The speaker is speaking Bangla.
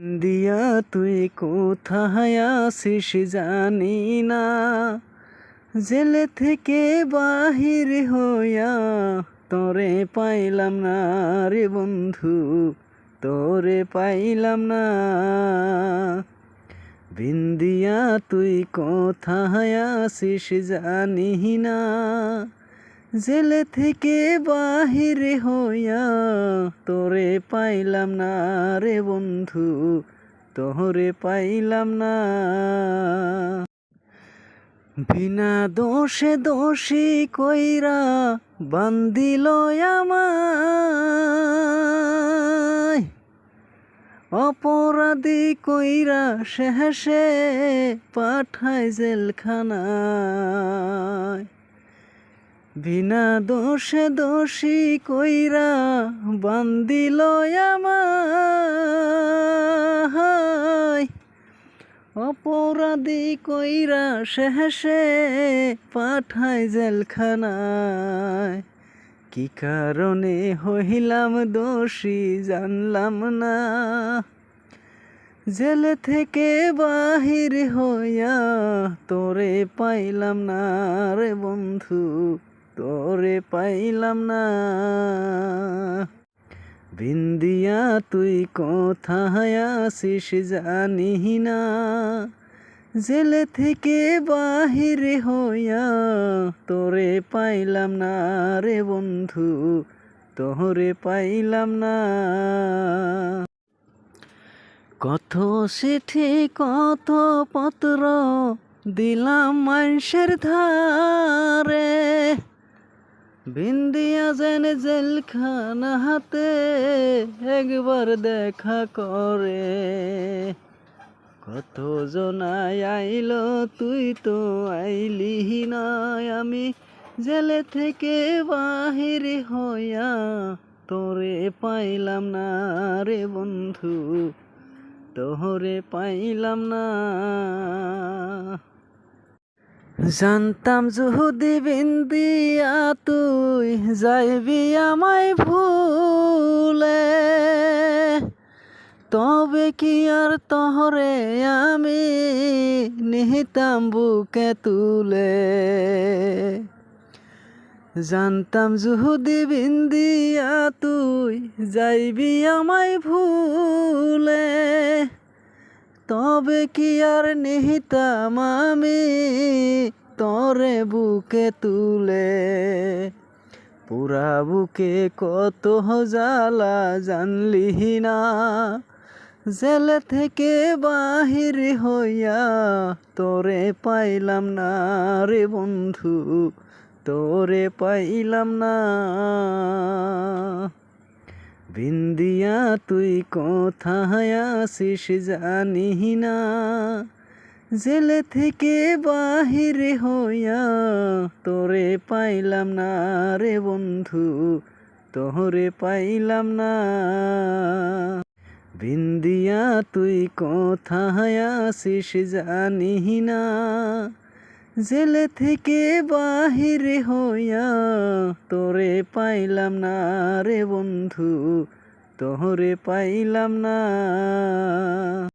দিয়া তুই কোথায় আসিস জানি না। জেলে থেকে বাহির হইয়া তোরে পাইলাম না রে বন্ধু, তোরে পাইলাম না। বিন্দিয়া তুই কোথায় আসিস জানি না। জেলে থেকে বাহির হইয়া তোরে পাইলাম না রে বন্ধু তোরে পাইলাম না। বিনা দোষে দোষী কইরা বান্দিল আমায়। অপরাধী কইরা শেষে পাঠায় জেলখানায়। বিনা দোষে দোষী কইরা বান্দিল আমায়। অপরাধী কইরা শেষে পাঠায় জেলখানায়। কি কারণে হইলাম দোষী জানলাম না। জেল থেকে বাহির হইয়া তোরে পাইলাম না রে বন্ধু। তোরে পাইলাম না। বিন্দিয়া, তুই কোথায় আসিস জানি না। জেলে থেকে বাহির হইয়া তোরে পাইলাম না রে বন্ধু, তোরে পাইলাম না। কত চিঠি কত পত্র দিলাম মানুষের ধারে। বিন্দিয়া যেন জেলখানা হাতে একবার দেখা করে। কত জনায় আইলো, তুই তো আইলি না। আমি জেলে থেকে বাহির হইয়া তোরে পাইলাম না রে বন্ধু, তোরে পাইলাম না। জানতাম যদি বিন্দিয়া তুই যাইবি আমায় ভুলে। তবে কি আর তহরে আমি নিহিতাম বুকে তুলে। জানতাম যদি বিন্দিয়া তুই যাইবি আমায় ভুলে। তবে কি আর নিহিতাম আমি তরে বুকে তুলে, পুরা বুকে কত জ্বালা জানলি না। জেলে থেকে বাহির হইয়া তোরে পাইলাম না রে বন্ধু, তোরে পাইলাম না। বিন্দিয়া, তুই কোথায় আসিস জানি না জেলে থেকে বাহির হইয়া তোরে পাইলাম না রে বন্ধু তোরে পাইলাম না। বিন্দিয়া তুই কোথায় আসিস জানি না। জেলে থেকে বাহির হইয়া তোরে পাইলাম না রে বন্ধু তোরে পাইলাম না।